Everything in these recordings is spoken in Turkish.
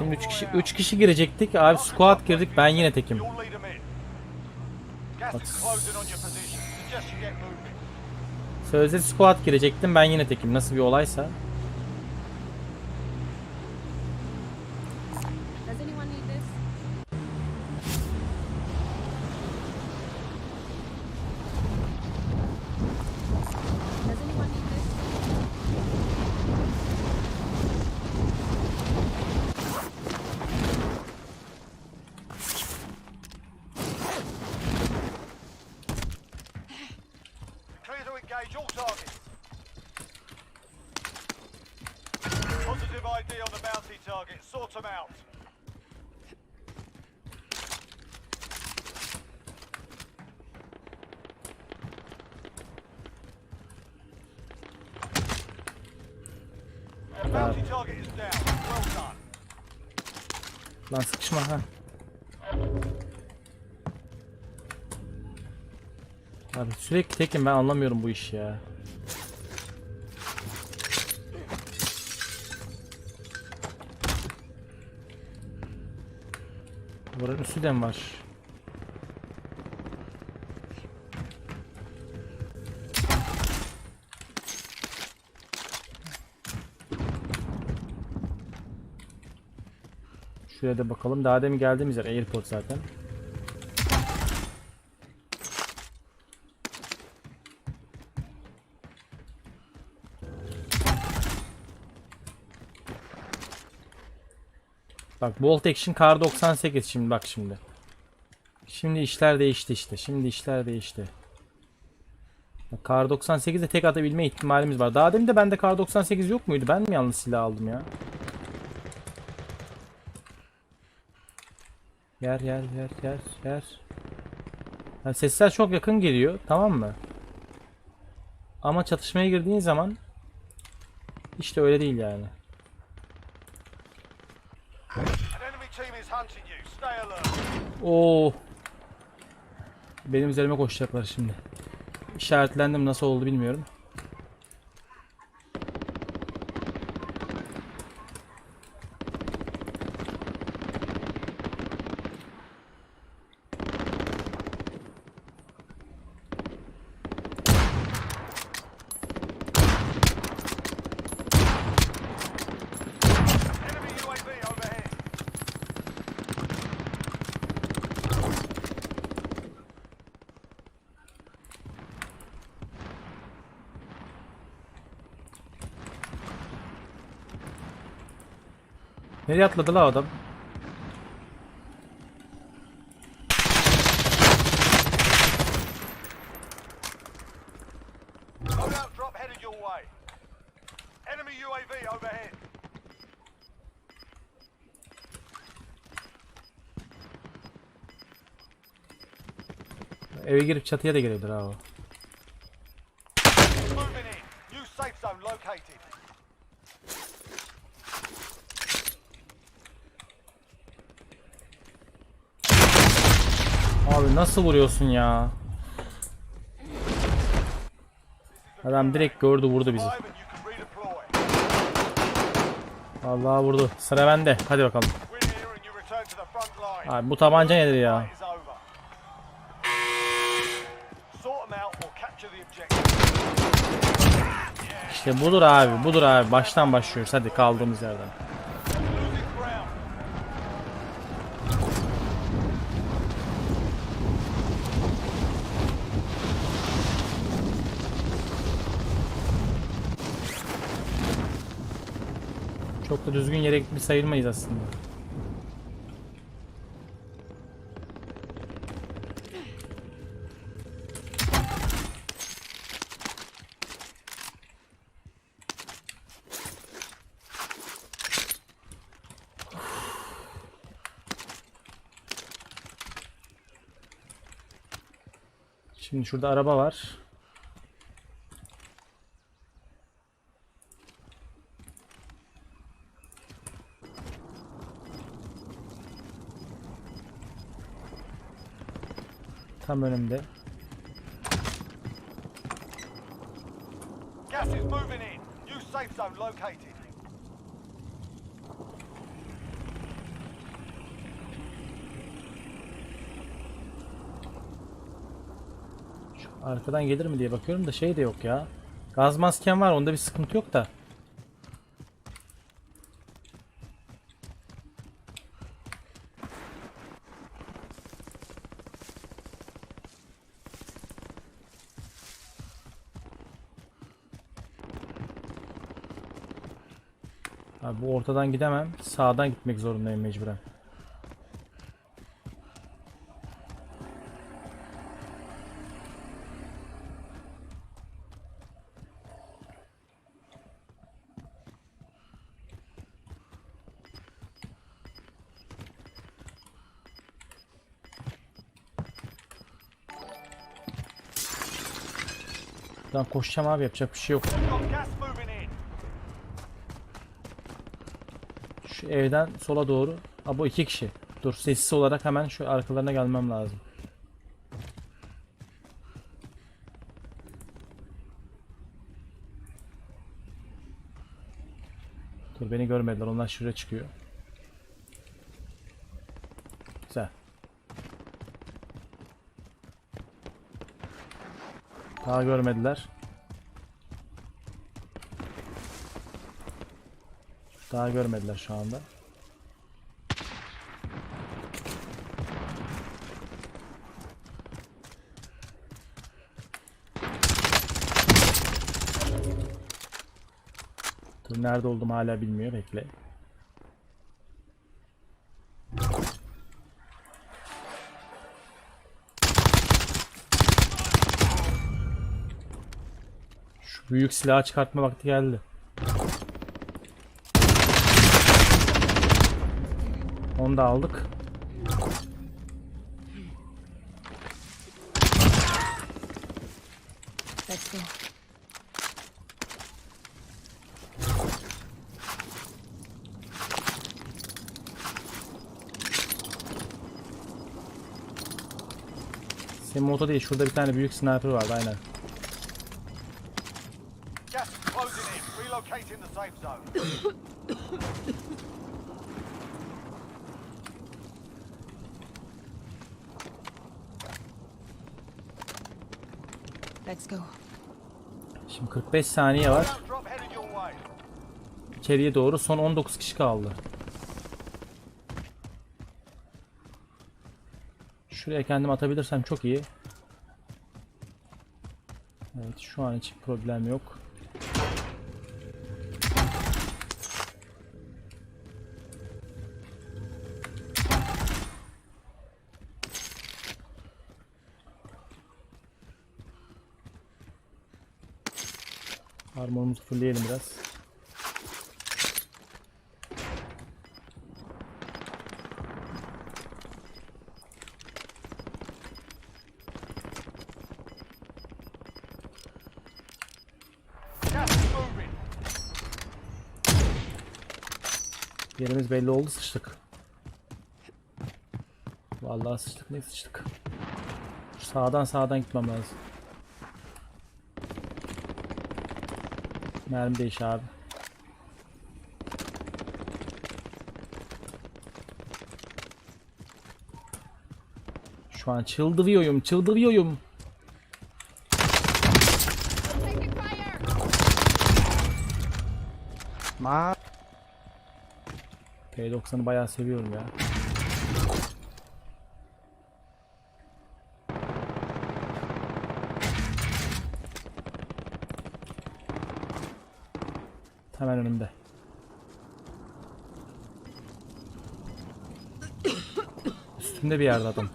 Şimdi 3 kişi 3 kişi girecektik. Abi squad girdik. Ben yine tekim. Sözde squad girecektim. Ben yine tekim. Nasıl bir olaysa. Done. Lan sıkışma ha. Abi sürekli tekim ben anlamıyorum bu işi ya. Buranın üstü de var? Şuraya da bakalım. Daha demin geldiğimiz yer airport zaten. Bak Bolt Action Kar 98 şimdi bak şimdi. Şimdi işler değişti işte. Şimdi işler değişti. Bak, Kar 98'de tek atabilme ihtimalimiz var. Daha demin de bende Kar 98 yok muydu? Ben mi yanlış silah aldım ya? Yer yer yer yer yer. Yani sesler çok yakın geliyor tamam mı? Ama çatışmaya girdiğin zaman işte öyle değil yani. Oo. Benim üzerime koşacaklar şimdi. İşaretlendim nasıl oldu bilmiyorum. Nereye atladı la adam? Eve girip çatıya da gelebilir ha o. Moving in. New safe zone located. Abi nasıl vuruyorsun ya? Adam direkt gördü vurdu bizi. Vallahi vurdu. Sıra bende. Hadi bakalım. Abi bu tabanca nedir ya? İşte budur abi. Budur abi. Baştan başlıyoruz. Hadi kaldığımız yerden. Da düzgün yere gitmiş sayılmayız aslında. Şimdi şurada araba var. Tam önümde. Gas is moving in. New safe zone located. Arkadan gelir mi diye bakıyorum da şey de yok ya. Gaz masken var onda bir sıkıntı yok da. Ortadan gidemem. Sağdan gitmek zorundayım mecburen. Ben koşacağım abi yapacak bir şey yok. We've got gas moving in. Şu evden sola doğru. Aa, bu iki kişi. Dur sessiz olarak hemen şu arkalarına gelmem lazım. Dur beni görmediler. Onlar şuraya çıkıyor. Güzel. Daha görmediler. Daha görmediler şu anda. Dur nerede oldum hala bilmiyor bekle. Şu büyük silahı çıkartma vakti geldi. Onu da aldık. Let's go. Senin moto değil şurada bir tane büyük sniper vardı aynen. İs closing in. Relocating the safe zone. Şimdi 45 saniye var. İçeriye doğru son 19 kişi kaldı. Şuraya kendim atabilirsem çok iyi. Evet şu an için problem yok. Armorumuzu fullleyelim biraz. Yerimiz belli oldu sıçtık. Vallahi sıçtık ne sıçtık. Şu Sağdan sağdan gitmem lazım. Mermi değiş abi. Şu an çıldırıyorum, çıldırıyorum. Ma P90'ı bayağı seviyorum ya. Hemen önümde. Üstümde bir yerde adam.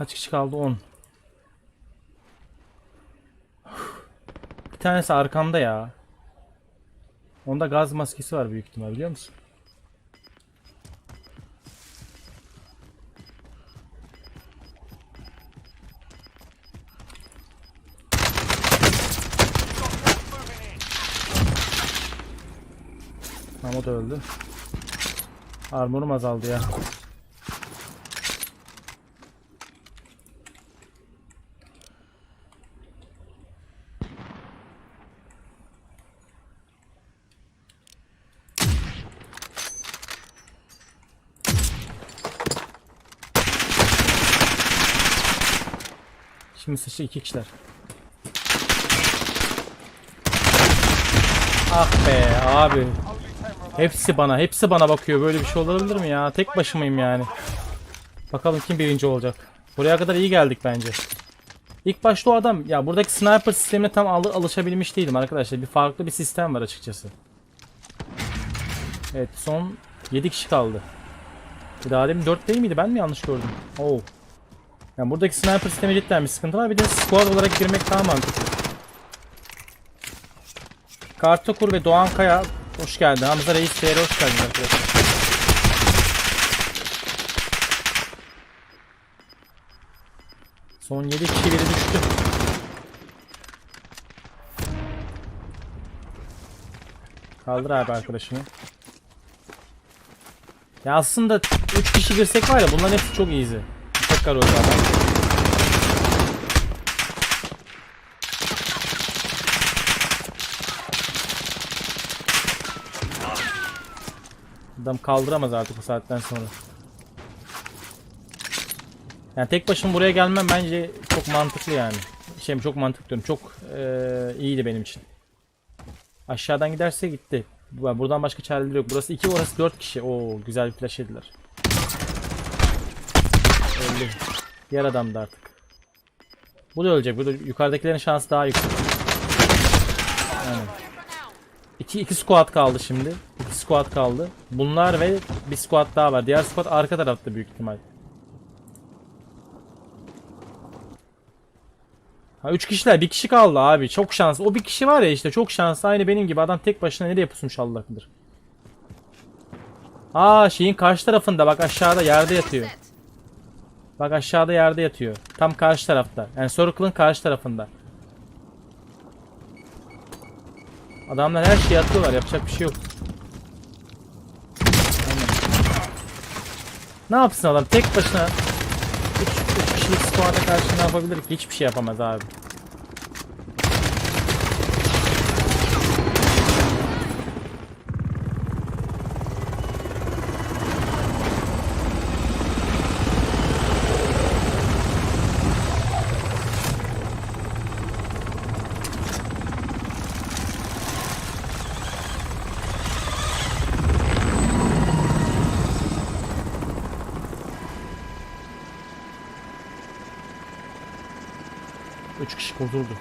Kaç kişi kaldı? 10. Bir tanesi arkamda ya. Onda gaz maskesi var büyük ihtimal biliyor musun? Ama öldü. Armorum azaldı ya. Şimdi sıçtı iki kişiler. Ah be abi. Only 10 remain. Hepsi bana, hepsi bana bakıyor. Böyle bir şey olabilir mi ya? Tek başımayım yani. Bakalım kim birinci olacak. Buraya kadar iyi geldik bence. İlk başta o adam, ya buradaki sniper sistemine tam al- alışabilmiş değilim arkadaşlar. Bir farklı bir sistem var açıkçası. Evet, son 7 kişi kaldı. Bir daha demin 4 değil miydi? Ben mi yanlış gördüm? Oo. Yani buradaki sniper sistemi cidden bir sıkıntı var. Bir de squad olarak girmek daha mantıklı. Kartokur ve Doğan Kaya hoş geldin. Hamza Reis TR hoş geldin arkadaşlar. Son 7 kişi biri düştü. Kaldır abi arkadaşını. Ya aslında 3 kişi girsek var ya bunların hepsi çok easy. Tekrar öldü adam. Adam kaldıramaz artık bu saatten sonra. Yani tek başıma buraya gelmem bence çok mantıklı yani. Şey çok mantıklı diyorum. Çok eee, iyiydi benim için. Aşağıdan giderse gitti. Bu- Buradan başka çareleri yok. Burası 2 orası 4 kişi. Oo güzel bir flash yediler. Öldü. Diğer adam da artık. Bu da ölecek. Bu da yukarıdakilerin şansı daha yüksek. Aynen. İki, iki squad kaldı şimdi. İki squad kaldı. Bunlar ve bir squad daha var. Diğer squad arka tarafta büyük ihtimal. Ha üç kişiler bir kişi kaldı abi. Çok şans. O bir kişi var ya işte çok şanslı. Aynı benim gibi adam tek başına nereye pusmuş Allah bilir. Aa şeyin karşı tarafında bak aşağıda yerde yatıyor. Bak aşağıda yerde yatıyor. Tam karşı tarafta. Yani Circle'ın karşı tarafında. Adamlar her şeyi atıyorlar. Yapacak bir şey yok. Ne yapsın adam? Tek başına 3 kişilik squad'a karşı ne yapabilir ki? Hiçbir şey yapamaz abi. Üç kişi kurtuldu.